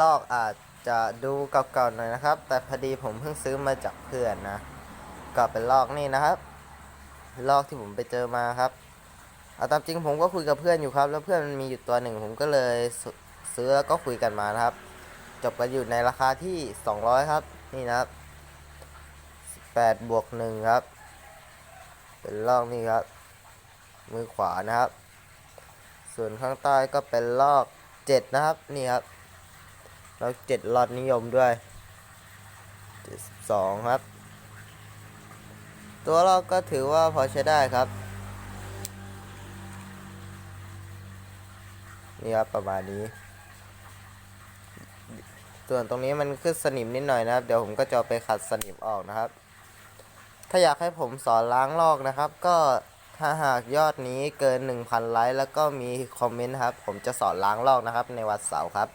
ลอกอาจจะดูเก่าๆหน่อยนะครับ แต่พอดีผมเพิ่งซื้อมาจากเพื่อนนะก็เป็นลอกนี่นะครับ ลอกที่ผมไปเจอมาครับเอาตามจริงผมก็คุยกับเพื่อนอยู่ครับ แล้วเพื่อนมันมีอยู่ตัวหนึ่งผมก็เลยซื้อแล้วก็คุยกันมานะครับ จบกันอยู่ในราคาที่ 200 ครับ นี่นะครับ8บวก1ครับ เป็นลอกนี่ครับ มือขวานะครับ ส่วนข้างใต้ก็เป็นลอก 7 นะครับ นี่ครับ ลอก7ลอดนิยมด้วย72ครับ ตัวลอกก็ถือว่าพอใช้ได้ครับ นี่ครับประมาณนี้ ส่วนตรงนี้มันขึ้นสนิมนิดหน่อยนะครับ เดี๋ยวผมก็จะไปขัดสนิมออกนะครับ ถ้าอยากให้ผมสอนล้างลอกนะครับ ก็ถ้าหากยอดนี้เกิน 1,000 ไลค์แล้วก็มีคอมเมนต์ครับ ผมจะสอนล้างลอกนะครับในวันเสาร์ครับ